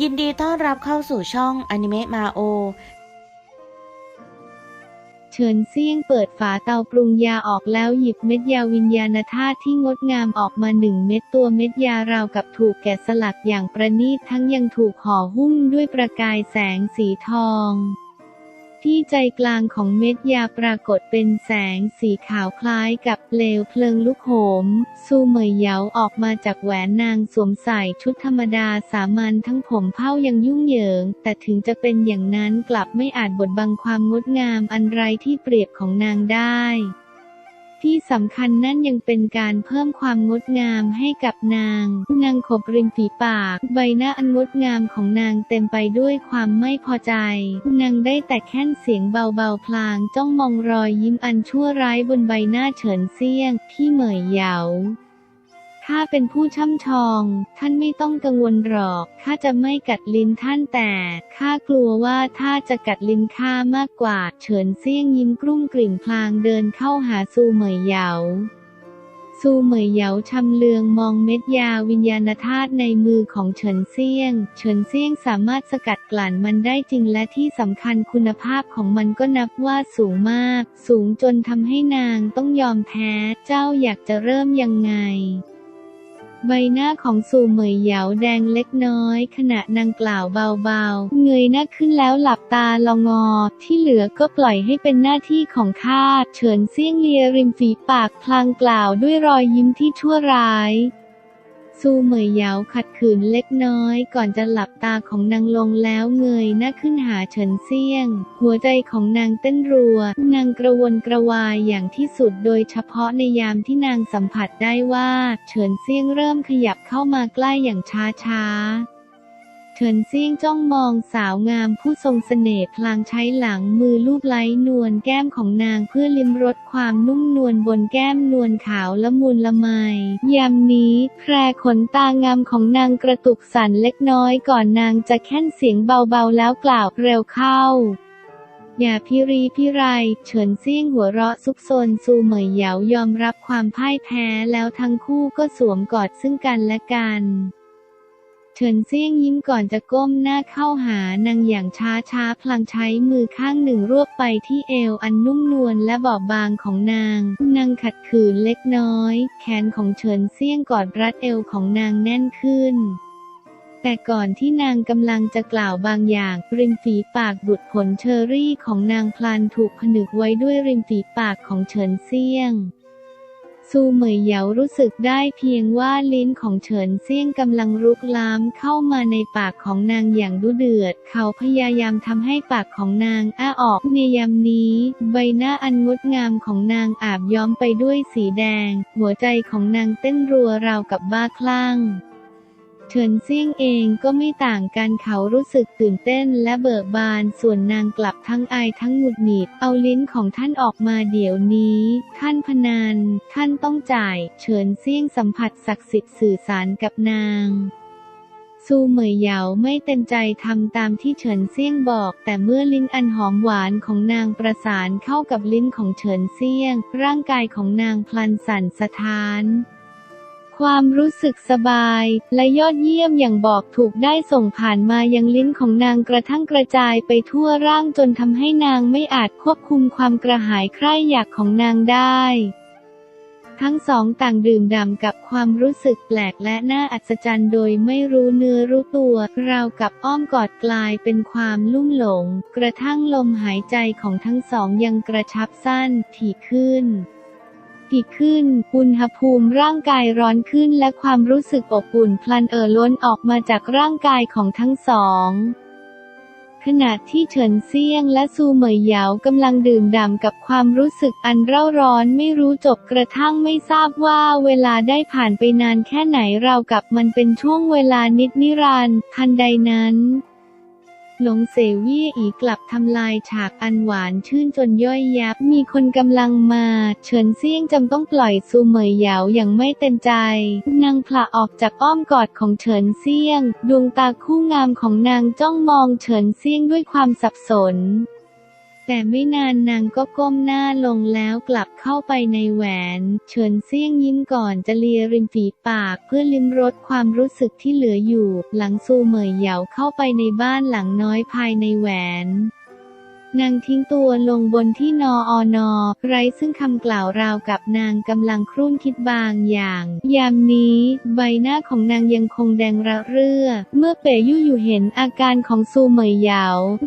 ยินดีต้อนรับเข้าสู่ช่องอนิเมะมาโอ เฉินเซี่ยงเปิดฝาเตาปรุงยาออกแล้วหยิบเม็ดยาวิญญาณธาตุที่งดงามออกมาหนึ่งเม็ดตัวเม็ดยาราวกับถูกแกะสลักอย่างประณีตทั้งยังถูกห่อหุ้มด้วยประกายแสงสีทอง ที่ใจกลางของเม็ดยาปรากฏเป็นแสงสีขาวคล้ายกับเปลวเพลิงลุกโหม ซูเหมยเหยาออกมาจากแหวนนางสวมใส่ชุดธรรมดาสามัญทั้งผมเผ้ายังยุ่งเหยิง แต่ถึงจะเป็นอย่างนั้นกลับไม่อาจบดบังความงดงามอันไรที่เปรียบของนางได้ ที่สำคัญนั่นยังเป็นการเพิ่มความงดงามให้กับนาง นางขบริมฝีปาก ใบหน้าอันงดงามของนางเต็มไปด้วยความไม่พอใจ นางได้แต่แค่นเสียงเบาๆพลางจ้องมองรอยยิ้มอันชั่วร้ายบนใบหน้าเฉินเซียงที่เหมยเหยา ข้าเป็นผู้ช่ำชอง ท่านไม่ต้องกังวลหรอก ข้าจะไม่กัดลิ้นท่านแต่ ข้ากลัวว่าถ้าจะกัดลิ้นข้ามากกว่า เฉินเซี่ยงยิ้มกลุ้มกลิ่มพลางเดินเข้าหาซูเหมยเหยาซูเหมยเหยาชำเลืองมองเม็ดยาวิญญาณธาตุในมือของเฉินเซี่ยง เฉินเซี่ยงสามารถสกัดกลั่นมันได้จริงและที่สำคัญคุณภาพของมันก็นับว่าสูงมาก สูงจนทำให้นางต้องยอมแพ้ เจ้าอยากจะเริ่มยังไง ใบหน้าของซูเหมยเหยาแดงเล็กน้อย ขณะนางกล่าวเบาๆ เงยหน้าขึ้นแล้วหลับตาลองอ ที่เหลือก็ปล่อยให้เป็นหน้าที่ของข้าเฉินเซี่ยงเลียริมฝีปากพลางกล่าวด้วยรอยยิ้มที่ชั่วร้าย ซูเหมยเหยาขัดขืนเล็กน้อยก่อนจะหลับตาของนางลงแล้วเงยหน้าขึ้นหาเฉินเซี่ยง หัวใจของนางเต้นรัว นางกระวนกระวายอย่างที่สุดโดยเฉพาะในยามที่นางสัมผัสได้ว่า เฉินเซี่ยงเริ่มขยับเข้ามาใกล้อย่างช้าๆ เฉินเซี่ยงจ้องมองสาวงามผู้ทรงเสน่ห์พลางใช้หลังมือลูบไล้นวลแก้มของนางเพื่อลิ้มรสความนุ่มนวลบนแก้มนวลขาวละมุนละไมยามนี้แพรขนตางามของนางกระตุกสั่นเล็กน้อยก่อนนางจะแค่นเสียงเบาๆแล้วกล่าวเร็วเข้าอย่าพิรีพิไร เฉินเซี่ยงหัวเราะซุกซนซูเหมยเหยายอมรับความพ่ายแพ้แล้วทั้งคู่ก็สวมกอดซึ่งกันและกัน เฉินเซี่ยงยิ้มก่อนจะก้มหน้าเข้าหานางอย่างช้าช้าๆพลางใช้มือข้างหนึ่งรวบไปที่เอวอันนุ่มนวลและบอบบางของนาง นางขัดขืนเล็กน้อย แขนของเฉินเซี่ยงกอดรัดเอวของนางแน่นขึ้นแต่ก่อนที่นางกำลังจะกล่าวบางอย่าง ริมฝีปากบุดผลเชอรี่ของนางพลันถูกผนึกไว้ด้วยริมฝีปากของเฉินเซี่ยง ซูเหมยเหยารู้สึกได้เพียงว่าลิ้นของเฉินเซี่ยงกำลังรุกลามเข้ามาในปากของนางอย่างดุเดือด เขาพยายามทำให้ปากของนางอ้าออกในยามนี้ ใบหน้าอันงดงามของนางอาบย้อมไปด้วยสีแดง หัวใจของนางเต้นรัวราวกับบ้าคลั่ง เฉินเซี่ยงเองก็ไม่ต่างกันเขารู้สึกตื่นเต้นและเบิกบานส่วนนางกลับทั้งอายทั้งหงุดหงิดเอาลิ้นของท่านออกมาเดี๋ยวนี้ ท่านพนันท่านต้องจ่าย เฉินเซี่ยงสัมผัสศักดิ์สิทธิ์สื่อสารกับนางซูเหมยเหยาไม่เต็มใจทำตามที่เฉินเซี่ยงบอก แต่เมื่อลิ้นอันหอมหวานของนางประสานเข้ากับลิ้นของเฉินเซี่ยง ร่างกายของนางพลันสั่นสะท้าน ความรู้สึกสบาย และยอดเยี่ยมอย่างบอกถูกได้ส่งผ่านมายังลิ้นของนางกระทั่งกระจายไปทั่วร่างจนทำให้นางไม่อาจควบคุมความกระหายใคร่อยากของนางได้ ทั้งสองต่างดื่มด่ำกับความรู้สึกแปลกและน่าอัศจรรย์โดยไม่รู้เนื้อรู้ตัว ราวกับอ้อมกอดกลายเป็นความลุ่มหลง กระทั่งลมหายใจของทั้งสองยังกระชับสั้นถี่ขึ้น ถี่ขึ้น อุณหภูมิร่างกายร้อนขึ้นและความรู้สึกอบอุ่นพลันเอ่อล้นออกมาจากร่างกายของทั้งสองขณะที่เฉินเซียงและซูเหมยเหยากำลังดื่มด่ำกับความรู้สึกอันเร่าร้อนไม่รู้จบกระทั่งไม่ทราบว่าเวลาได้ผ่านไปนานแค่ไหนเรากับมันเป็นช่วงเวลานิดนิรันดร์ทันใดนั้น หลงเสเวี่ยอีกลับทำลายฉากอันหวานชื่นจนย่อยยับ มีคนกำลังมา เฉินเซี่ยงจำต้องปล่อยซูเหมยเหยาอย่างไม่เต็มใจ นางผละออกจากอ้อมกอดของเฉินเซี่ยง ดวงตาคู่งามของนางจ้องมองเฉินเซี่ยงด้วยความสับสน แต่ไม่นานนางก็ก้มหน้าลงแล้วกลับเข้าไปในแหวน เฉินเซี่ยงยิ้มก่อนจะเลียริมฝีปากเพื่อลิ้มรสความรู้สึกที่เหลืออยู่ หลังซูเหมยเหยาเข้าไปในบ้านหลังน้อยภายในแหวน นางทิ้งตัวลงบนที่นออนอ ไร้ซึ่งคำกล่าวราวกับนางกำลังครุ่นคิดบางอย่าง ยามนี้ ใบหน้าของนางยังคงแดงระเรื่อ เมื่อเป๋ยู่อยู่เห็นอาการของซูเหมยเหยา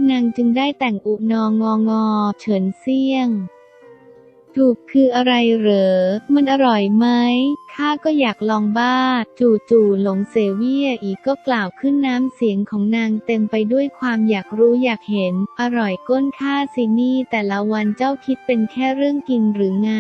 นางจึงได้แต่งอุนององอเฉินเซี่ยง ถูกคืออะไรเหรอ มันอร่อยไหม ข้าก็อยากลองบ้า จู่ๆหลงเซเวียอีกก็กล่าวขึ้นน้ำเสียงของนางเต็มไปด้วยความอยากรู้อยากเห็น อร่อยก้นข้าสินี่แต่ละวันเจ้าคิดเป็นแค่เรื่องกินหรือไง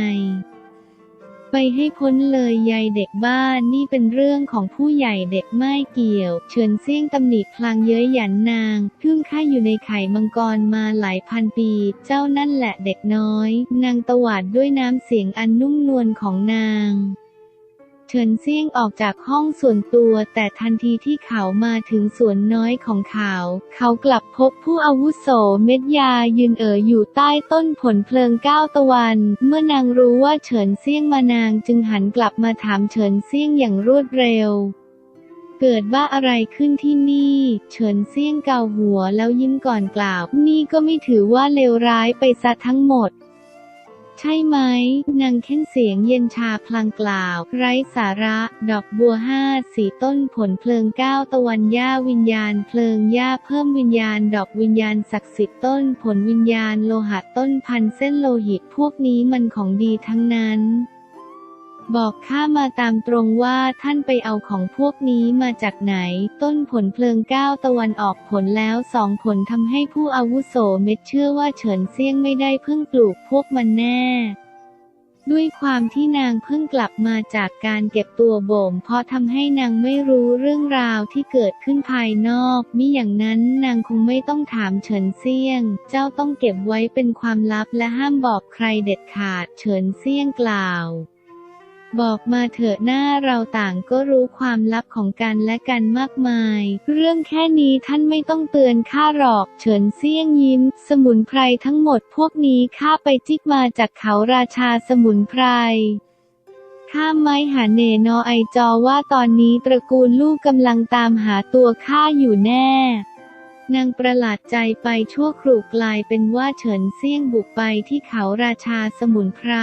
ให้พ้นเลยยายเด็กบ้านนี่เป็นเรื่องของผู้ใหญ่เด็กไม่เกี่ยว เชิญเสี่ยงตำหนิพลางเย้ยหยันนางพึ่งข้าอยู่ในไข่มังกรมาหลายพันปี เจ้านั่นแหละเด็กน้อย นางตวาดด้วยน้ำเสียงอันนุ่มนวลของนาง เฉินเซี่ยงออกจากห้องส่วนตัว แต่ทันทีที่เขามาถึงสวนน้อยของเขา เขากลับพบผู้อาวุโสเม็ดยายืนเอ๋ออยู่ใต้ต้นผลเพลิงก้าวตะวัน เมื่อนางรู้ว่าเฉินเซี่ยงมานางจึงหันกลับมาถามเฉินเซี่ยงอย่างรวดเร็วเกิดว่าอะไรขึ้นที่นี่ เฉินเซี่ยงเกาหัวแล้วยิ้มก่อนกล่าว นี่ก็ไม่ถือว่าเลวร้ายไปซะทั้งหมด ใช่ไหมนางเค้นเสียงเย็นชาพลางกล่าว ไร้สาระ ดอกบัวห้าสีต้นผลเพลิงเก้าตะวันย่าวิญญาณ เพลิงย่าเพิ่มวิญญาณ ดอกวิญญาณศักดิ์สิทธิ์ต้นผลวิญญาณโลหะต้นพันเส้นโลหิตพวกนี้มันของดีทั้งนั้น บอกข้ามาตามตรงว่าท่านไปเอาของพวกนี้มาจากไหน ต้นผลเพลิงก้าวตะวันออกผลแล้วสองผลทำให้ผู้อาวุโสเม็ดเชื่อว่าเฉินเซี่ยงไม่ได้เพิ่งปลูกพวกมันแน่ ด้วยความที่นางเพิ่งกลับมาจากการเก็บตัวบ่ม เพราะทำให้นางไม่รู้เรื่องราวที่เกิดขึ้นภายนอกมิอย่างนั้นนางคงไม่ต้องถามเฉินเซี่ยง เจ้าต้องเก็บไว้เป็นความลับและห้ามบอกใครเด็ดขาดเฉินเซี่ยงกล่าว บอกมาเถอะหน้าเราต่างก็รู้ความลับของกันและกันมากมาย เรื่องแค่นี้ท่านไม่ต้องเตือนข้าหรอก เฉินเซี่ยงยิ้ม สมุนไพรทั้งหมดพวกนี้ข้าไปจิกมาจากเขาราชาสมุนไพรข้าไม่หาเนนอไอจอว่าตอนนี้ตระกูลลูกกำลังตามหาตัวข้าอยู่แน่ นางประหลาดใจไปชั่วครู่กลายเป็นว่าเฉินเซี่ยงบุกไปที่เขาราชาสมุนไพร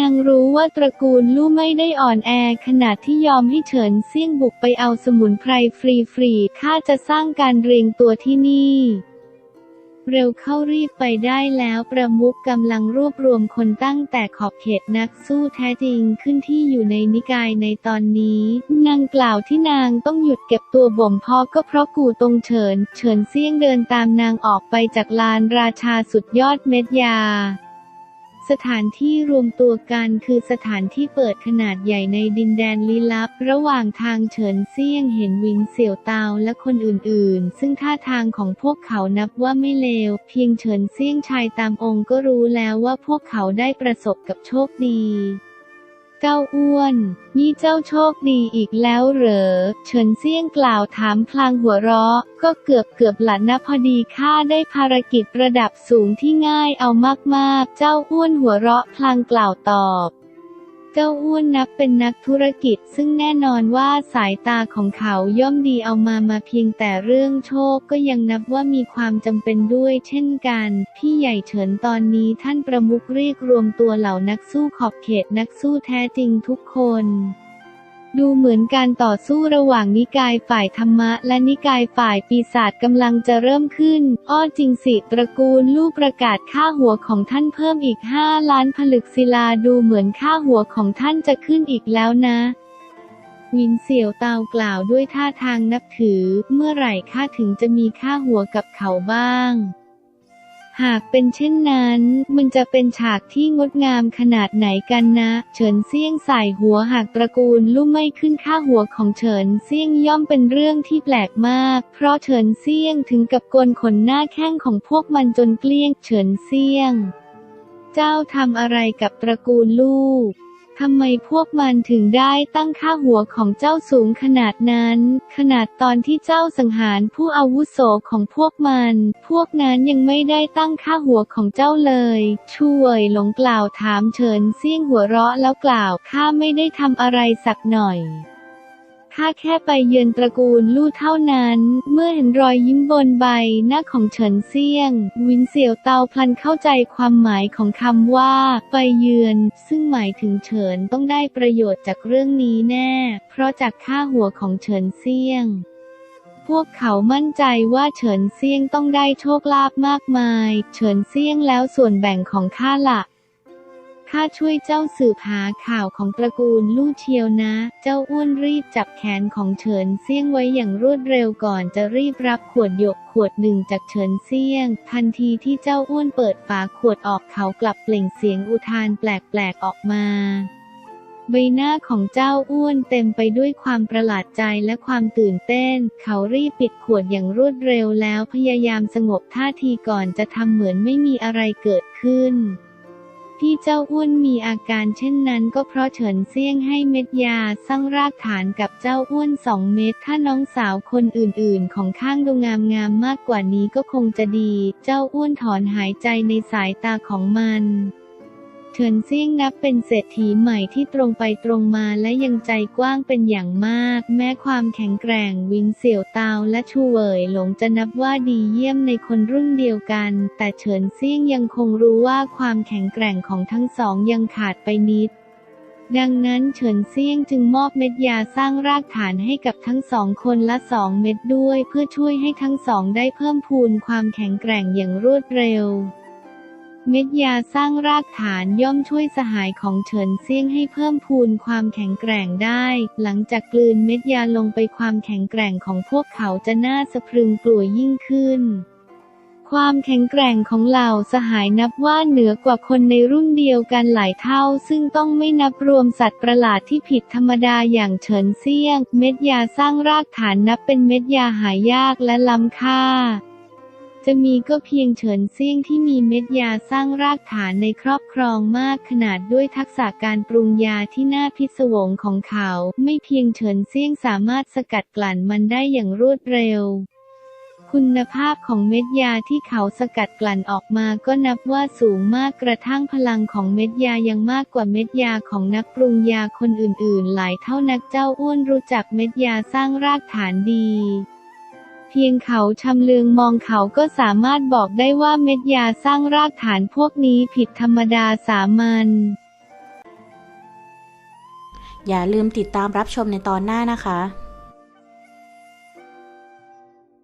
นางรู้ว่าตระกูลลู่ไม่ได้อ่อนแอขนาดที่ยอมให้เฉินเซี่ยงบุกไปเอาสมุนไพรฟรีๆข้าจะสร้างการเรียงตัวที่นี่ เร็วเข้ารีบไปได้แล้วประมุขกำลังรวบรวมคนตั้งแต่ขอบเขตนักสู้แท้จริงขึ้นที่อยู่ในนิกายในตอนนี้ นางกล่าวที่นางต้องหยุดเก็บตัวบ่มเพาะก็เพราะกูตรงเฉิน เฉินเซี่ยงเดินตามนางออกไปจากลานราชาสุดยอดเม็ดยา สถานที่รวมตัวกันคือสถานที่เปิดขนาดใหญ่ในดินแดนลี้ลับ ระหว่างทางเฉินเซี่ยงเห็นวินเสี่ยวเตาและคนอื่นๆ ซึ่งท่าทางของพวกเขานับว่าไม่เลว เพียงเฉินเซี่ยงชายตามองค์ก็รู้แล้วว่าพวกเขาได้ประสบกับโชคดี เจ้าอ้วน นี่เจ้าโชคดีอีกแล้วเหรอ เฉินเซี่ยงกล่าวถามพลางหัวเราะ ก็เกือบเกือบหละนะพอดีข้าได้ภารกิจระดับสูงที่ง่ายเอามากๆ เจ้าอ้วนหัวเราะพลางกล่าวตอบ เจ้าอ้วนนับเป็นนักธุรกิจ ซึ่งแน่นอนว่าสายตาของเขาย่อมดีเอามามาเพียงแต่เรื่องโชคก็ยังนับว่ามีความจำเป็นด้วยเช่นกัน พี่ใหญ่เฉินตอนนี้ท่านประมุขเรียกรวมตัวเหล่านักสู้ขอบเขตนักสู้แท้จริงทุกคน ดูเหมือนการต่อสู้ระหว่างนิกายฝ่ายธรรมะ และนิกายฝ่ายปีศาจกำลังจะเริ่มขึ้น อ้อจริงสิตระกูลลูกประกาศค่าหัวของท่านเพิ่มอีก 5 ล้านผลึกศิลาดูเหมือนค่าหัวของท่านจะขึ้นอีกแล้วนะวินเสี่ยวเตากล่าวด้วยท่าทางนับถือ เมื่อไหร่ข้าถึงจะมีค่าหัวกับเขาบ้าง หากเป็นเช่นนั้น มันจะเป็นฉากที่งดงามขนาดไหนกันนะ เฉินเซี่ยงใส่หัวหากตระกูลลู่ไม่ขึ้นค่าหัวของเฉินเซี่ยงย่อมเป็นเรื่องที่แปลกมาก เพราะเฉินเซี่ยงถึงกับโกนขนหน้าแข้งของพวกมันจนเกลี้ยง เฉินเซี่ยง เจ้าทำอะไรกับตระกูลลูก ทำไมพวกมันถึงได้ตั้งค่าหัวของเจ้าสูงขนาดนั้น ขนาดตอนที่เจ้าสังหารผู้อาวุโสของพวกมัน พวกนั้นยังไม่ได้ตั้งค่าหัวของเจ้าเลย ช่วยหลงกล่าวถามเฉินเซี่ยงหัวเราะแล้วกล่าวข้าไม่ได้ทำอะไรสักหน่อย ข้าแค่ไปเยือนตระกูลลู่เท่านั้น เมื่อเห็นรอยยิ้มบนใบหน้าของเฉินเซียง วินเสี่ยวเตาพลันเข้าใจความหมายของคำว่า ไปเยือน ซึ่งหมายถึงเฉินต้องได้ประโยชน์จากเรื่องนี้แน่ เพราะจากค่าหัวของเฉินเซียงพวกเขามั่นใจว่าเฉินเซียงต้องได้โชคลาภมากมาย เฉินเซียงแล้วส่วนแบ่งของข้าละ ข้าช่วยเจ้าสืบหาข่าวของตระกูลลู่เชียวนะ เจ้าอ้วนรีบจับแขนของเฉินเซี่ยงไว้อย่างรวดเร็วก่อนจะรีบรับขวดหยกขวดหนึ่งจากเฉินเซี่ยง ทันทีที่เจ้าอ้วนเปิดฝาขวดออกเขากลับเปล่งเสียงอุทานแปลกๆออกมาใบหน้าของเจ้าอ้วนเต็มไปด้วยความประหลาดใจและความตื่นเต้น เขารีบปิดขวดอย่างรวดเร็วแล้วพยายามสงบท่าทีก่อนจะทำเหมือนไม่มีอะไรเกิดขึ้น ที่เจ้าอ้วนมีอาการเช่นนั้นก็เพราะเฉินเซี่ยงให้เม็ดยาสร้างรากฐานกับเจ้าอ้วนสองเม็ดถ้าน้องสาวคนอื่นๆ ของข้างดูงามงามมากกว่านี้ก็คงจะดี เจ้าอ้วนถอนหายใจในสายตาของมัน เฉินเซี่ยงนับเป็นเศรษฐีใหม่ที่ตรงไปตรงมาและยังใจกว้างเป็นอย่างมาก แม้ความแข็งแกร่งวินเสี่ยวเตาและชูเหวยหลงจะนับว่าดีเยี่ยมในคนรุ่นเดียวกัน แต่เฉินเซี่ยงยังคงรู้ว่าความแข็งแกร่งของทั้งสองยังขาดไปนิดดังนั้นเฉินเซี่ยงจึงมอบเม็ดยาสร้างรากฐานให้กับทั้งสองคนละสองเม็ดด้วย เพื่อช่วยให้ทั้งสองได้เพิ่มพูนความแข็งแกร่งอย่างรวดเร็ว เม็ดยาสร้างรากฐานย่อมช่วยสหายของเฉินเซี่ยงให้เพิ่มพูนความแข็งแกร่งได้ หลังจากกลืนเม็ดยาลงไปความแข็งแกร่งของพวกเขาจะน่าสะพรึงกลัวยิ่งขึ้น ความแข็งแกร่งของเหล่าสหายนับว่าเหนือกว่าคนในรุ่นเดียวกันหลายเท่า ซึ่งต้องไม่นับรวมสัตว์ประหลาดที่ผิดธรรมดาอย่างเฉินเซี่ยง เม็ดยาสร้างรากฐานนับเป็นเม็ดยาหายากและล้ำค่า จะมีก็เพียงเฉินเซี่ยงที่มีเม็ดยาสร้างรากฐานในครอบครองมากขนาดด้วยทักษะการปรุงยาที่น่าพิศวงของเขา ไม่เพียงเฉินเซี่ยงสามารถสกัดกลั่นมันได้อย่างรวดเร็วคุณภาพของเม็ดยาที่เขาสกัดกลั่นออกมาก็นับว่าสูงมากกระทั่งพลังของเม็ดยายังมากกว่าเม็ดยาของนักปรุงยาคนอื่นๆ หลายเท่านักเจ้าอ้วนรู้จักเม็ดยาสร้างรากฐานดี เพียงเขาชำเลืองมองเขาก็สามารถบอกได้ว่าเม็ดยาสร้างรากฐานพวกนี้ผิดธรรมดาสามัญอย่าลืมติดตามรับชมในตอนหน้านะคะ